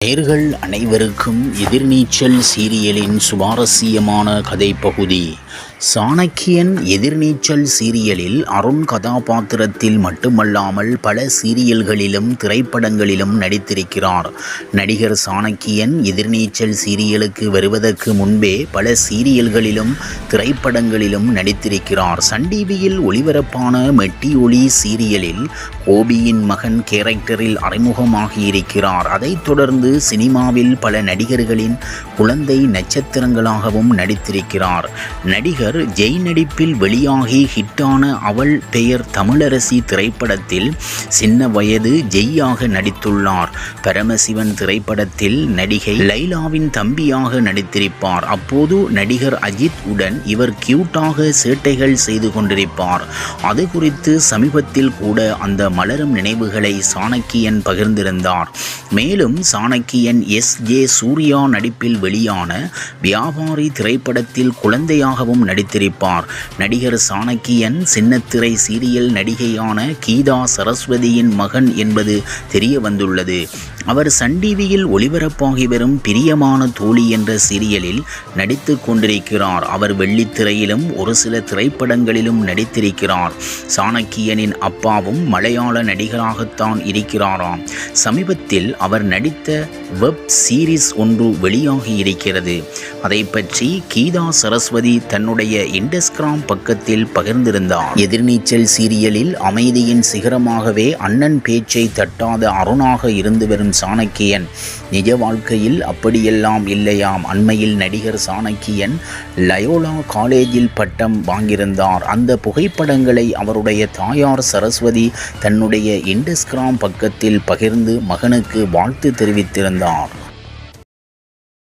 நேர்கள் அனைவருக்கும் எதிர்நீச்சல் சீரியலின் சுவாரஸ்யமான கதைப்பகுதி சாணக்கியன் எதிர்நீச்சல் சீரியலில் அருண் கதாபாத்திரத்தில் மட்டுமல்லாமல் பல சீரியல்களிலும் திரைப்படங்களிலும் நடித்திருக்கிறார். நடிகர் சாணக்கியன் எதிர்நீச்சல் சீரியலுக்கு வருவதற்கு முன்பே பல சீரியல்களிலும் திரைப்படங்களிலும் நடித்திருக்கிறார். சன் டிவியில் ஒளிபரப்பான மெட்டி ஒளி சீரியலில் கோபியின் மகன் கேரக்டரில் அறிமுகமாகியிருக்கிறார். அதைத் தொடர்ந்து சினிமாவில் பல நடிகர்களின் குழந்தை நட்சத்திரங்களாகவும் நடித்திருக்கிறார். நடிகர் ஜெய் நடிப்பில் வெளியாகி ஹிட்டான அவள் பெயர் தமிழரசி திரைப்படத்தில் சின்ன வயது ஜெய்யாக நடித்துள்ளார். பரமசிவன் திரைப்படத்தில் நடிகை லைலாவின் தம்பியாக நடித்திருப்பார். அப்போது நடிகர் அஜித் உடன் இவர் கியூட்டாக சேட்டைகள் செய்து கொண்டிருப்பார். அது குறித்து சமீபத்தில் கூட அந்த மலரும் நினைவுகளை சாணக்கியன் பகிர்ந்திருந்தார். மேலும் சாணக்கியன் எஸ். ஜே. சூர்யா நடிப்பில் வெளியான வியாபாரி திரைப்படத்தில் குழந்தையாகவும் நடித்திருப்பார். நடிகர் சாணக்கியன் சின்னத்திரை சீரியல் நடிகையான கீதா சரஸ்வதியின் மகன் என்பது தெரிய வந்துள்ளது அவர் சன் டிவியில் ஒளிபரப்பாகி வரும் பிரியமான தோழி என்ற சீரியலில் நடித்து கொண்டிருக்கிறார். அவர் வெள்ளித்திரையிலும் ஒரு சில திரைப்படங்களிலும் நடித்திருக்கிறார். சாணக்கியனின் அப்பாவும் மலையாள நடிகராகத்தான் இருக்கிறாராம். சமீபத்தில் அவர் நடித்த வெப் சீரிஸ் ஒன்று வெளியாகி இருக்கிறது. அதை பற்றி கீதா சரஸ்வதி தன்னுடைய தன்னுடைய இண்டஸ்கிராம் பக்கத்தில் பகிர்ந்திருந்தார் எதிர்நீச்சல் சீரியலில் அமைதியின் சிகரமாகவே அண்ணன் பேச்சை தட்டாத அருணாக இருந்து வரும் சாணக்கியன். நிஜ வாழ்க்கையில் அப்படியெல்லாம் இல்லையாம். அண்மையில் நடிகர் சாணக்கியன் லயோலா காலேஜில் பட்டம் வாங்கியிருந்தார். அந்த புகைப்படங்களை அவருடைய தாயார் சரஸ்வதி தன்னுடைய இண்டஸ்கிராம் பக்கத்தில் பகிர்ந்து மகனுக்கு வாழ்த்து தெரிவித்திருந்தார்.